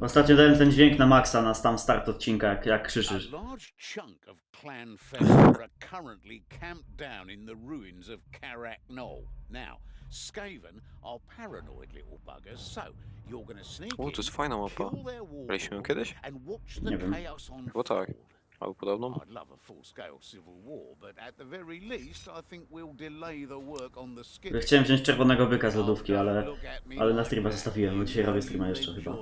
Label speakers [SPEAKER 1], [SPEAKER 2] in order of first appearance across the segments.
[SPEAKER 1] Ostatnio dałem ten dźwięk na maksa na tam start odcinka, jak, jak
[SPEAKER 2] A
[SPEAKER 1] krzyczysz.
[SPEAKER 2] large chunk of clan are currently camped down in the ruins of Karak Knoll. Now, Skaven are paranoid little buggers, so you're gonna sneak
[SPEAKER 3] O, to
[SPEAKER 2] in,
[SPEAKER 3] jest fajna mapa.
[SPEAKER 2] kill their
[SPEAKER 3] Graliśmy ją kiedyś?
[SPEAKER 2] and watch
[SPEAKER 1] Nie
[SPEAKER 2] the
[SPEAKER 1] wiem.
[SPEAKER 2] chaos on
[SPEAKER 3] tak. Albo podobną?
[SPEAKER 2] I'd love a full-scale civil war, but at the very least, I think we'll delay the work on the skip.
[SPEAKER 1] Chciałem wziąć czerwonego byka z lodówki, ale... ale na streama zostawiłem, bo dzisiaj robię streama jeszcze chyba.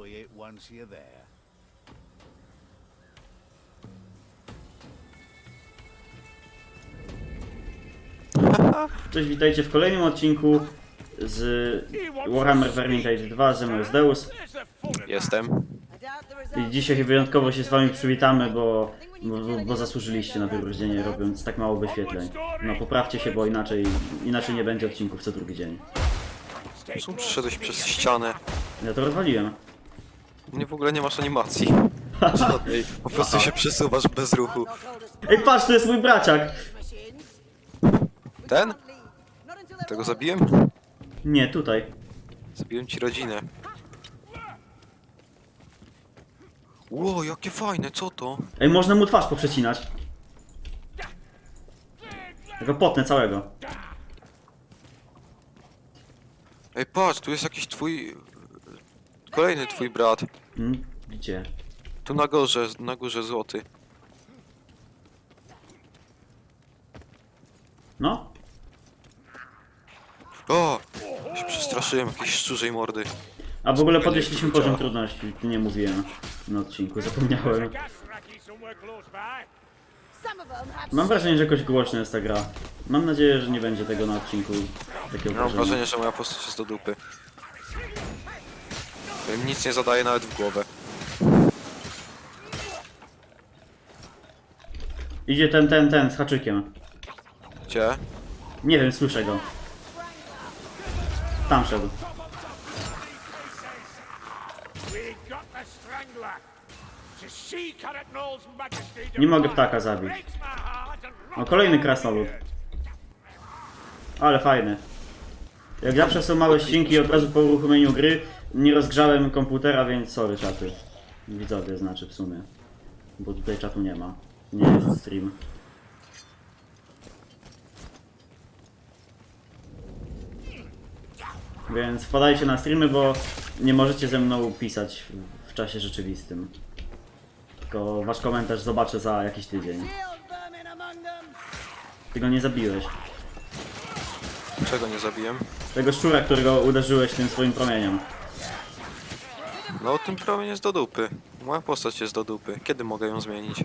[SPEAKER 1] Cześć, witajcie w kolejnym odcinku z Warhammer Vermintide 2, ze mną jest Deus.
[SPEAKER 3] Jestem.
[SPEAKER 1] I dzisiaj wyjątkowo się z wami przywitamy, bo, bo, bo zasłużyliście na wyróżnienie robiąc tak mało wyświetleń. No poprawcie się, bo inaczej, inaczej nie będzie odcinków co drugi dzień.
[SPEAKER 3] Zresztą przyszedłeś przez ścianę.
[SPEAKER 1] Ja to rozwaliłem.
[SPEAKER 3] U mnie w ogóle nie masz animacji. Żadnej. Po prostu się przesuwasz bez ruchu.
[SPEAKER 1] Ej, patrz, to jest mój braciak!
[SPEAKER 3] Ten? Tego zabiłem?
[SPEAKER 1] Nie, tutaj.
[SPEAKER 3] Zabiłem ci rodzinę. Ło, jakie fajne, co to?
[SPEAKER 1] Ej, można mu twarz poprzecinać. Tego potnę całego.
[SPEAKER 3] Ej, patrz, tu jest jakiś twój... Kolejny twój brat.
[SPEAKER 1] Hmm? Gdzie?
[SPEAKER 3] Tu na górze, na górze złoty.
[SPEAKER 1] No?
[SPEAKER 3] O! Się przestraszyłem jakiejś szczurzej mordy.
[SPEAKER 1] A w ogóle podnieśliśmy poziom trudności. Nie mówiłem na odcinku, zapomniałem. Mam wrażenie, że jakoś głośno jest ta gra. Mam nadzieję, że nie będzie tego na odcinku. Takiego
[SPEAKER 3] Mam
[SPEAKER 1] wrażenia.
[SPEAKER 3] wrażenie, że moja postać jest do dupy. Nic nie zadaje nawet w głowę.
[SPEAKER 1] Idzie ten, ten, ten z haczykiem.
[SPEAKER 3] Gdzie?
[SPEAKER 1] Nie wiem, słyszę go. Tam szedł.
[SPEAKER 4] Nie mogę ptaka zabić.
[SPEAKER 1] O, kolejny krasnolud. Ale fajny. Jak zawsze są małe ścinki od razu po uruchomieniu gry. Nie rozgrzałem komputera, więc sorry czaty. Widzowie znaczy w sumie. Bo tutaj czatu nie ma. Nie jest stream. Więc wpadajcie na streamy, bo nie możecie ze mną pisać w- czasie rzeczywistym. Tylko wasz komentarz zobaczę za jakiś tydzień. Ty go nie zabiłeś.
[SPEAKER 3] Czego nie zabiłem?
[SPEAKER 1] Tego szczura, którego uderzyłeś tym swoim promieniem.
[SPEAKER 3] No, ten promień jest do dupy. Moja postać jest do dupy. Kiedy mogę ją zmienić?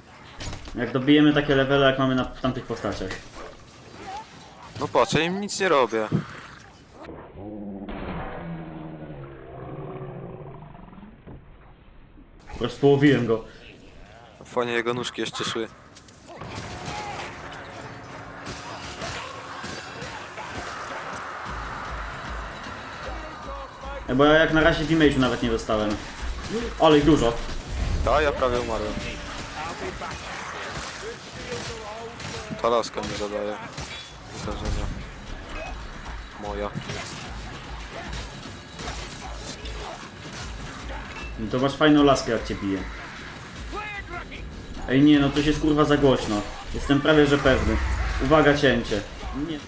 [SPEAKER 1] Jak dobijemy takie levele, jak mamy na, tamtych postaciach.
[SPEAKER 3] No patrz, ja im nic nie robię.
[SPEAKER 1] Rozpołowiłem go.
[SPEAKER 3] Fajnie jego nóżki jeszcze szły.
[SPEAKER 1] E, Bo ja jak na razie damage'u nawet nie dostałem. Ale ich dużo.
[SPEAKER 3] Ta, ja prawie umarłem. Ta laska mi zadaje. Wydarzenia. Moja.
[SPEAKER 1] No To masz fajną laskę jak cię bije. Ej nie, no to się kurwa za głośno. Jestem prawie że pewny. Uwaga cięcie. Nie.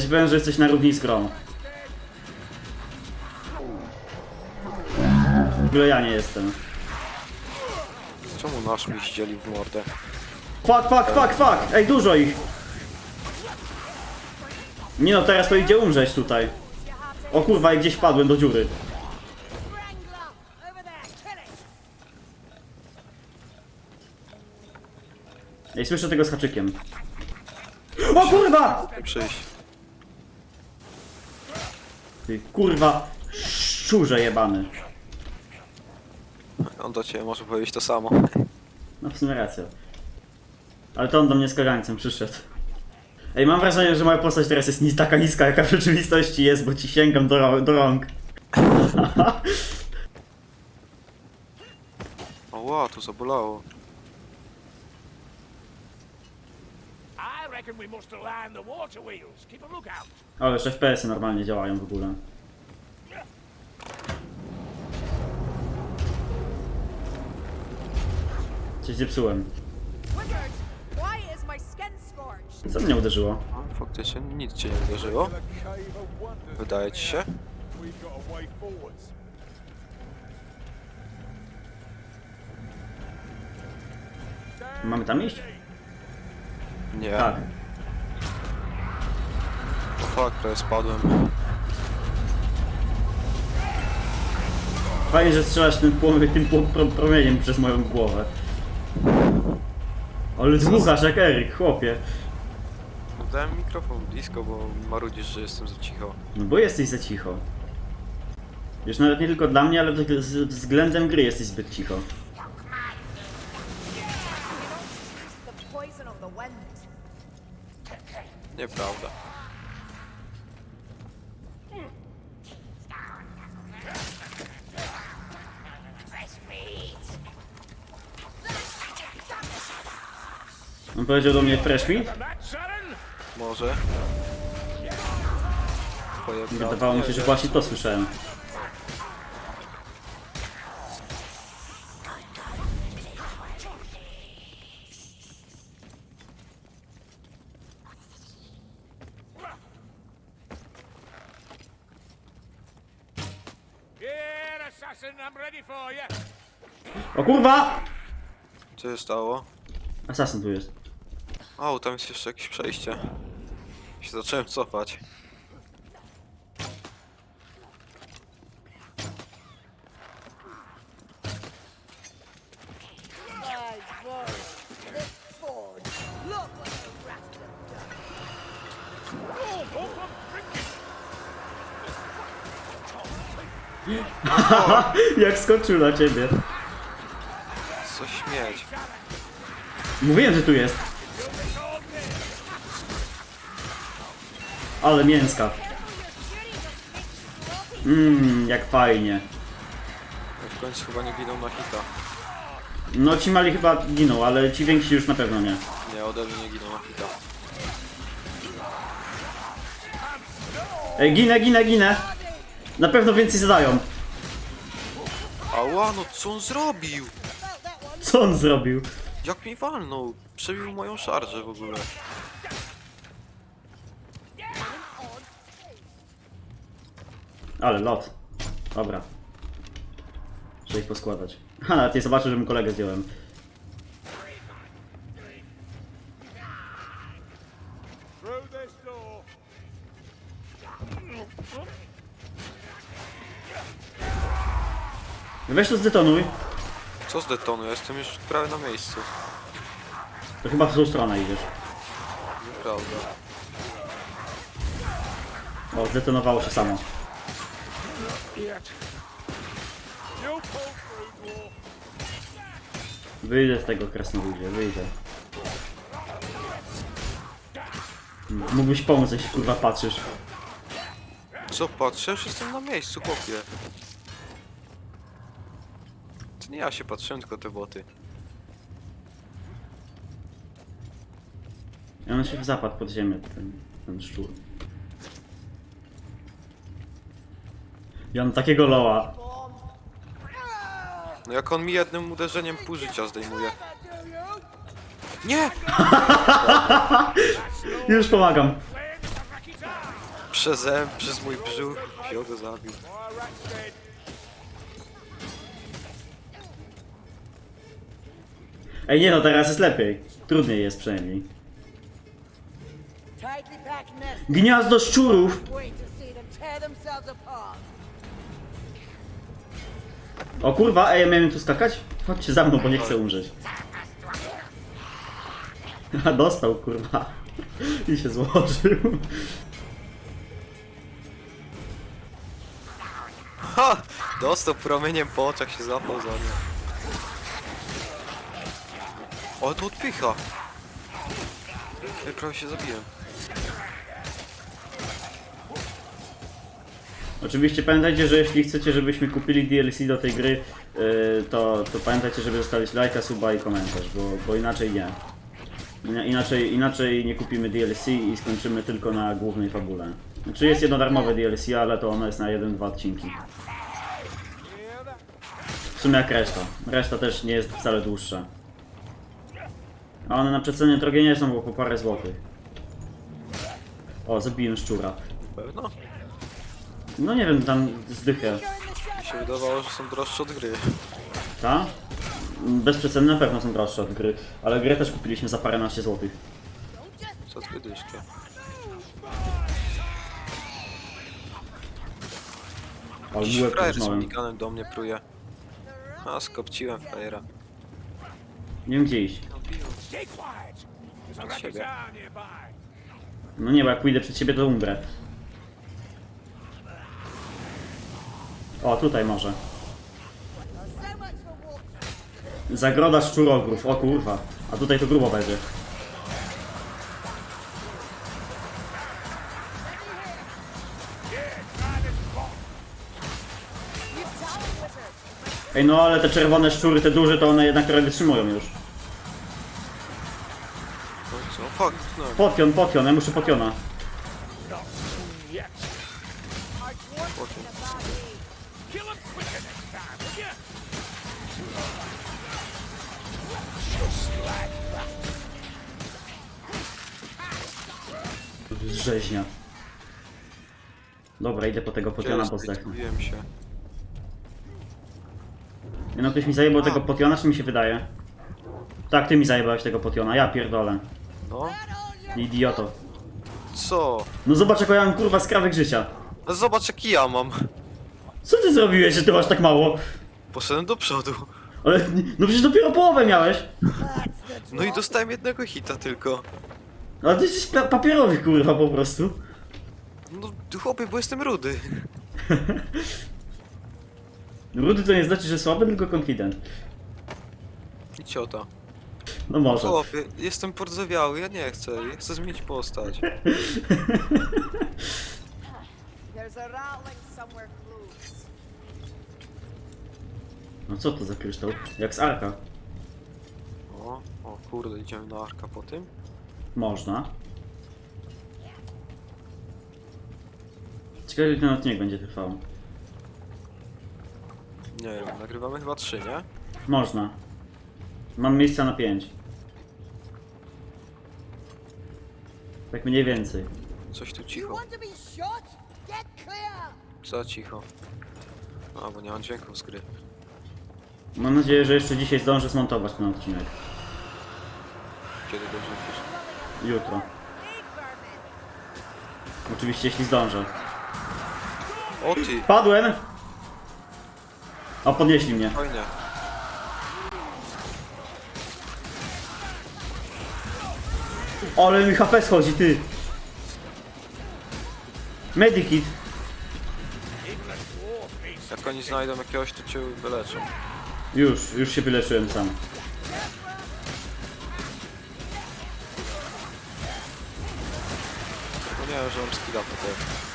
[SPEAKER 1] Ci powiem, że jesteś na równi z grą. W ogóle ja nie jestem.
[SPEAKER 3] Czemu nasz mi ścielił w mordę?
[SPEAKER 1] Fuck, fuck, fuck, fuck! Ej, dużo ich! Nie no, teraz to idzie umrzeć tutaj. O kurwa, i gdzieś padłem do dziury. Ej, słyszę tego z haczykiem. O kurwa!
[SPEAKER 3] Przyjść.
[SPEAKER 1] Ty kurwa, szczurze jebany.
[SPEAKER 3] On do ciebie może powiedzieć to samo.
[SPEAKER 1] No w sumie racja. Ale to on do mnie z kagańcem przyszedł. Ej, mam wrażenie, że moja postać teraz jest ni taka niska, jaka w rzeczywistości jest, bo ci sięgam do, ro- do rąk.
[SPEAKER 3] O wow, tu zabolało.
[SPEAKER 1] Ale jeszcze FPS-y normalnie działają w ogóle. Coś zepsułem. Co mnie uderzyło?
[SPEAKER 3] No, faktycznie nic cię nie uderzyło. Wydaje ci się?
[SPEAKER 1] Mamy tam iść?
[SPEAKER 3] Nie.
[SPEAKER 1] Tak.
[SPEAKER 3] Fuck, prawie spadłem.
[SPEAKER 1] Fajnie, że strzelasz tym, tym promieniem przez moją głowę. Ale dmuchasz jak Eryk, chłopie.
[SPEAKER 3] No, Dałem mikrofon blisko, bo marudzisz, że jestem za cicho.
[SPEAKER 1] No bo jesteś za cicho. Już nawet nie tylko dla mnie, ale wzg- z względem gry jesteś zbyt cicho.
[SPEAKER 3] Nieprawda.
[SPEAKER 1] On powiedział do mnie fresh meat?
[SPEAKER 3] Może? Twoje
[SPEAKER 1] Wydawało mi się, że właśnie to słyszałem.
[SPEAKER 3] Co się stało?
[SPEAKER 1] Asasyn tu jest.
[SPEAKER 3] O, tam jest jeszcze jakieś przejście. Się zacząłem cofać.
[SPEAKER 1] Jak skoczył na ciebie. Mówiłem, że tu jest. Ale mięska. Mmm, jak fajnie.
[SPEAKER 3] No W końcu chyba nie giną na hita.
[SPEAKER 1] No ci mali chyba giną, ale ci więksi już na pewno nie.
[SPEAKER 3] Nie, ode mnie nie giną na hita.
[SPEAKER 1] Ej, ginę, ginę, ginę. Na pewno więcej zadają.
[SPEAKER 3] Ała, no co on zrobił?
[SPEAKER 1] Co on zrobił?
[SPEAKER 3] Jak mi walnął? Przebił moją szarżę w ogóle.
[SPEAKER 1] Ale lot. Dobra. Muszę ich poskładać. Ha, nawet nie zobaczę, żebym kolegę zdjąłem.
[SPEAKER 4] Through this.
[SPEAKER 1] Weź to zdetonuj.
[SPEAKER 3] Co z detonu? Ja jestem już prawie na miejscu.
[SPEAKER 1] To chyba w złą stronę idziesz.
[SPEAKER 3] Nieprawda.
[SPEAKER 1] O, zdetonowało się samo. Wyjdę z tego krasnoludzie, wyjdę. M- Mógłbyś pomóc, jak się kurwa patrzysz.
[SPEAKER 3] Co patrzę? Już jestem na miejscu, chłopie. Nie ja się patrzyłem, tylko te boty.
[SPEAKER 1] I on się zapadł pod ziemię, ten, ten szczur. I on takiego loła.
[SPEAKER 3] No jak on mi jednym uderzeniem pół życia zdejmuje. Nie!
[SPEAKER 1] Już pomagam.
[SPEAKER 3] Przeze, przez mój brzuch wziął go zabił.
[SPEAKER 1] Ej, nie no, teraz jest lepiej. Trudniej jest przynajmniej. Gniazdo szczurów! O kurwa, ej, ja miałem tu skakać? Chodźcie za mną, bo nie chcę umrzeć. A dostał, kurwa. I się złożył.
[SPEAKER 3] Ha! Dostał promieniem po oczach, się złapał za nie. O, to odpycha! Ja prawie się zabiłem.
[SPEAKER 1] Oczywiście pamiętajcie, że jeśli chcecie, żebyśmy kupili DLC do tej gry, yy, to, to pamiętajcie, żeby zostawić lajka, suba i komentarz, bo, bo inaczej nie. Ina- Inaczej, inaczej nie kupimy DLC i skończymy tylko na głównej fabule. Znaczy jest jedno darmowe DLC, ale to ono jest na 1-2 odcinki. W sumie jak reszta. Reszta też nie jest wcale dłuższa. A one na przecenie drogie nie są, bo po parę złotych. O, zabiłem szczura.
[SPEAKER 3] Pewno?
[SPEAKER 1] No nie wiem, tam zdychę.
[SPEAKER 3] Mi się wydawało, że są droższe od gry.
[SPEAKER 1] Ta? Bezprzecenne na pewno są droższe od gry, ale grę też kupiliśmy za paręnaście złotych.
[SPEAKER 3] Co dwie dyszki.
[SPEAKER 1] Ale
[SPEAKER 3] Jakiś
[SPEAKER 1] łeb
[SPEAKER 3] frajer z
[SPEAKER 1] poznałem.
[SPEAKER 3] miniganem do mnie pruje. A, skopciłem frajera.
[SPEAKER 1] Nie wiem gdzie iść.
[SPEAKER 3] Siebie.
[SPEAKER 1] No nie, bo jak pójdę przed siebie to umrę. O, tutaj może. Zagroda szczurogrów, o kurwa. A tutaj to grubo będzie. Ej no ale te czerwone szczury, te duże, to one jednak trochę wytrzymują już.
[SPEAKER 3] Fuck, no.
[SPEAKER 1] Potion, potion, ja muszę potiona. Rzeźnia. Dobra, idę po tego potiona, bo zdechnę.
[SPEAKER 3] Zgubiłem się.
[SPEAKER 1] Nie no, ktoś mi zajebał tego potiona, czy mi się wydaje? Tak, ty mi zajebałeś tego potiona, ja pierdolę.
[SPEAKER 3] No?
[SPEAKER 1] Idioto.
[SPEAKER 3] Co?
[SPEAKER 1] No zobacz jaką ja mam kurwa skrawek życia.
[SPEAKER 3] No zobacz jaki ja mam.
[SPEAKER 1] Co ty zrobiłeś, że ty masz tak mało?
[SPEAKER 3] Poszedłem do przodu.
[SPEAKER 1] Ale, no przecież dopiero połowę miałeś.
[SPEAKER 3] No i dostałem jednego hita tylko.
[SPEAKER 1] Ale ty jesteś pa- papierowy kurwa po prostu.
[SPEAKER 3] No chłopie, bo jestem rudy.
[SPEAKER 1] Rudy to nie znaczy, że słaby, tylko konfident.
[SPEAKER 3] I ciota.
[SPEAKER 1] No może.
[SPEAKER 3] Chłopie, jestem pordzowiały, ja nie chcę. Ja chcę zmienić postać.
[SPEAKER 5] There's a rattling somewhere close.
[SPEAKER 1] No co to za kryształ? Jak z Arka.
[SPEAKER 3] O, o kurde, idziemy na arka po tym.
[SPEAKER 1] Można. Ciekawe, ile ten odcinek będzie trwał.
[SPEAKER 3] Nie wiem, nagrywamy chyba trzy, nie?
[SPEAKER 1] Można. Mam miejsca na 5. Tak mniej więcej.
[SPEAKER 3] Coś tu
[SPEAKER 5] You
[SPEAKER 3] cicho.
[SPEAKER 5] want to be shot? Get clear.
[SPEAKER 3] Za cicho. A, bo nie mam dźwięków z gry.
[SPEAKER 1] Mam nadzieję, że jeszcze dzisiaj zdążę zmontować ten odcinek.
[SPEAKER 3] Kiedy go wrzucisz?
[SPEAKER 1] Jutro. Oczywiście, jeśli zdążę.
[SPEAKER 3] O ty!
[SPEAKER 1] Padłem! A podnieśli mnie.
[SPEAKER 3] Fajnie.
[SPEAKER 1] Ale mi HP schodzi, ty! Medikit.
[SPEAKER 3] Jak oni znajdą jakiegoś, to cię wyleczą.
[SPEAKER 1] Już, już się wyleczyłem sam.
[SPEAKER 3] Zapomniałem, że mam skilla po tym.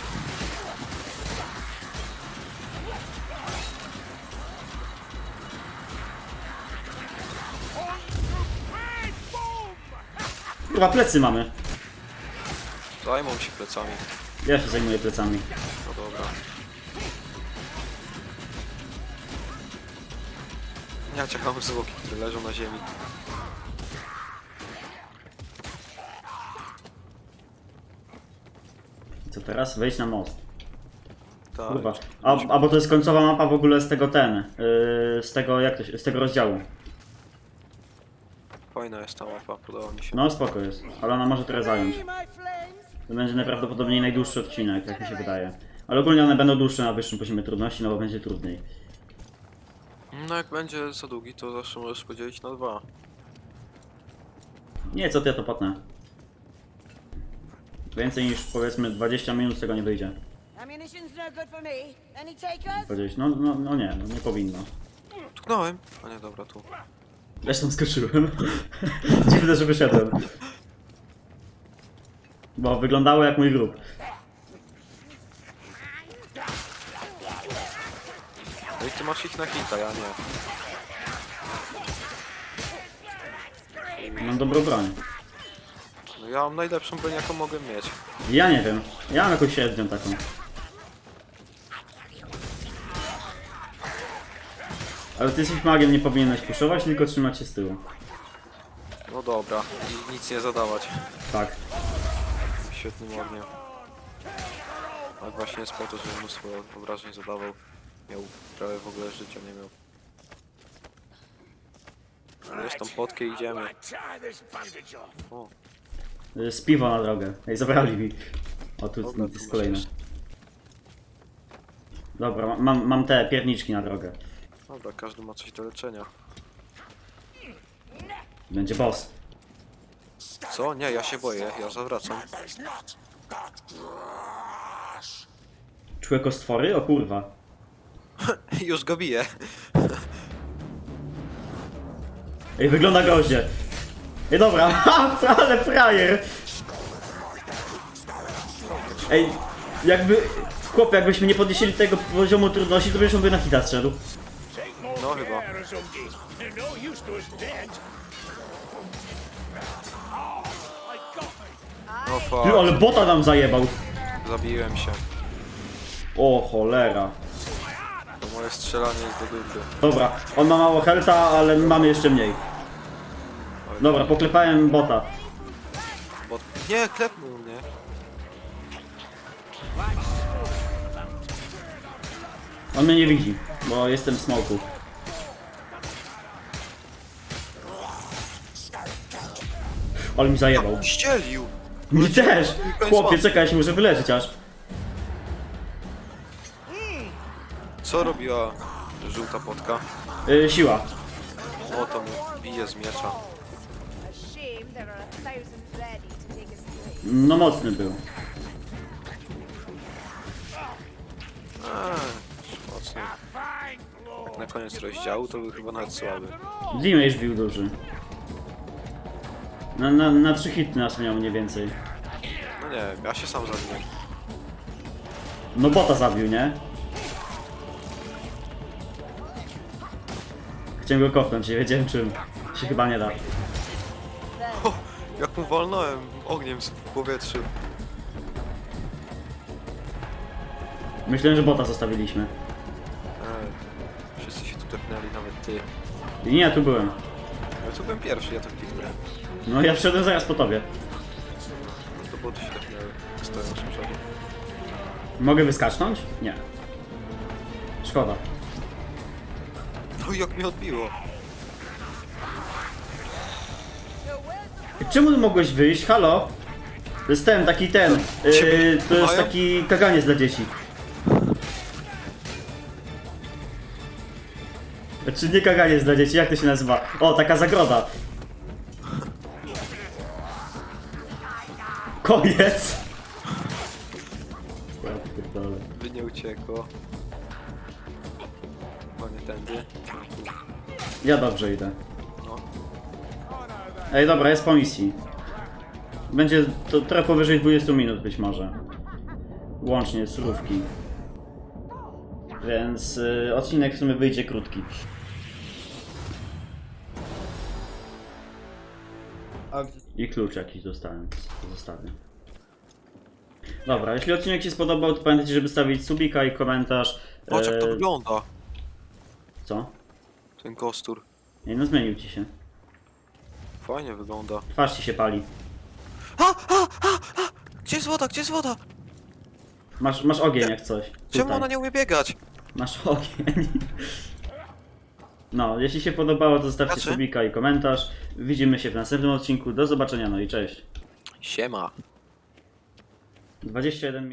[SPEAKER 1] Kurwa, plecy mamy.
[SPEAKER 3] Zajmą się plecami.
[SPEAKER 1] Ja się zajmuję plecami.
[SPEAKER 3] No dobra. Ja czekam zwłoki, które leżą na ziemi.
[SPEAKER 1] Co teraz? Wejść na most.
[SPEAKER 3] Tak.
[SPEAKER 1] Kurwa. A, a bo to jest końcowa mapa w ogóle z tego ten. Yy, z tego, jak to się, z tego rozdziału.
[SPEAKER 3] Fajna jest ta mapa, podoba mi się.
[SPEAKER 1] No spoko jest, ale ona może trochę zająć. To będzie najprawdopodobniej najdłuższy odcinek, jak mi się wydaje. Ale ogólnie one będą dłuższe na wyższym poziomie trudności, no bo będzie trudniej.
[SPEAKER 3] No jak będzie za długi, to zawsze możesz podzielić na dwa.
[SPEAKER 1] Nie, co ty, ja to potnę. Więcej niż powiedzmy 20 minut z tego nie wyjdzie.
[SPEAKER 5] Ammunition's no good for me. Any takers?
[SPEAKER 1] Powiedzieć, no, no, no nie, no nie powinno.
[SPEAKER 3] Tknąłem! A nie, dobra, tu.
[SPEAKER 1] Zresztą skoczyłem. Dziwne, że wyszedłem. Bo wyglądało jak mój grób.
[SPEAKER 3] No i ty masz ich na hita, ja nie.
[SPEAKER 1] Mam dobrą broń.
[SPEAKER 3] No ja mam najlepszą broń, jaką mogę mieć.
[SPEAKER 1] Ja nie wiem. Ja mam jakąś średnią taką. Ale ty jesteś magiem, nie powinieneś puszować, tylko trzymać się z tyłu.
[SPEAKER 3] No dobra, i nic nie zadawać.
[SPEAKER 1] Tak.
[SPEAKER 3] Świetnym ogniem. Ale właśnie jest po to, żeby mnóstwo obrażeń zadawał. Miał prawie w ogóle życia nie miał. Weź tą potkę i idziemy. O,
[SPEAKER 1] Y, Z piwo na drogę. Ej, zabrali mi. O, tu
[SPEAKER 3] dobra,
[SPEAKER 1] jest kolejne. Dobra, ma- mam, mam te pierniczki na drogę.
[SPEAKER 3] Dobra, każdy ma coś do leczenia.
[SPEAKER 1] Będzie boss.
[SPEAKER 3] Co? Nie, ja się boję, ja zawracam.
[SPEAKER 1] Człekostwory? O kurwa.
[SPEAKER 3] Już go biję.
[SPEAKER 1] Ej, wygląda groźnie. Ej, dobra, ha, ale frajer. Ej, jakby... Chłopie, jakbyśmy nie podnieśli tego poziomu trudności, to byś on by na hita.
[SPEAKER 3] Chyba.
[SPEAKER 4] no
[SPEAKER 1] Ty, ale bota nam zajebał.
[SPEAKER 3] zabiłem się.
[SPEAKER 1] O, cholera.
[SPEAKER 3] To moje strzelanie jest do dupy.
[SPEAKER 1] Dobra, on ma mało helta, ale mamy jeszcze mniej. Dobra, poklepałem bota.
[SPEAKER 3] Bo... Nie, klepnął mnie.
[SPEAKER 1] On mnie nie widzi, bo jestem w smoku. Ale mi zajebał.
[SPEAKER 3] Ścielił!
[SPEAKER 1] Mi też! Chłopie, czekaj, ja się muszę wyleczyć aż.
[SPEAKER 3] Co robiła żółta potka?
[SPEAKER 1] Yy, siła.
[SPEAKER 3] O, to mu bije z miecza.
[SPEAKER 1] No mocny był.
[SPEAKER 3] Eee, mocno. Na koniec rozdziału to był chyba nawet słaby.
[SPEAKER 1] Damage bił duży. Na, na, na trzy hity nas miał mniej więcej.
[SPEAKER 3] No nie, ja się sam zabiłem.
[SPEAKER 1] No bota zabił, nie? Chciałem go kopnąć, nie wiedziałem czym. Się chyba nie da.
[SPEAKER 3] O, jak mu walnąłem ogniem w powietrzu.
[SPEAKER 1] Myślałem, że bota zostawiliśmy.
[SPEAKER 3] Eee, wszyscy się tu tepnęli, nawet ty.
[SPEAKER 1] I nie, tu byłem.
[SPEAKER 3] Ja tu byłem pierwszy, ja to kliknąłem.
[SPEAKER 1] No ja wszedłem zaraz po tobie.
[SPEAKER 3] No to się stoją z przodu.
[SPEAKER 1] Mogę wyskacznąć? Nie. Szkoda.
[SPEAKER 3] No i jak mnie odbiło.
[SPEAKER 1] Czemu mogłeś wyjść? Halo? To jest ten, taki ten. Yy, to jest taki kaganiec dla dzieci. Znaczy nie kaganiec dla dzieci, jak to się nazywa? O, taka zagroda. Koniec! Ja pierdolę.
[SPEAKER 3] By nie uciekło. Nie tędy.
[SPEAKER 1] Ja dobrze idę.
[SPEAKER 3] No.
[SPEAKER 1] Ej, dobra, jest po misji. Będzie to trochę powyżej 20 minut być może. Łącznie z rówki. Więc y, odcinek w sumie wyjdzie krótki. I klucz jakiś dostałem. to Zostawię. Dobra, jeśli odcinek się spodobał, to pamiętajcie, żeby stawić subika i komentarz.
[SPEAKER 3] Patrz jak to
[SPEAKER 1] E,
[SPEAKER 3] wygląda,
[SPEAKER 1] Co?
[SPEAKER 3] ten kostur.
[SPEAKER 1] Nie no, zmienił ci się.
[SPEAKER 3] Fajnie wygląda.
[SPEAKER 1] Twarz ci się pali.
[SPEAKER 3] A, a, a, a! Gdzie jest woda, gdzie jest woda?
[SPEAKER 1] Masz, masz ogień jak coś.
[SPEAKER 3] Czemu
[SPEAKER 1] Tutaj.
[SPEAKER 3] ona nie umie biegać?
[SPEAKER 1] Masz ogień. No, jeśli się podobało, to zostawcie
[SPEAKER 3] Znaczy?
[SPEAKER 1] subika i komentarz. Widzimy się w następnym odcinku. Do zobaczenia, no i cześć.
[SPEAKER 3] Siema.
[SPEAKER 1] 21 minut.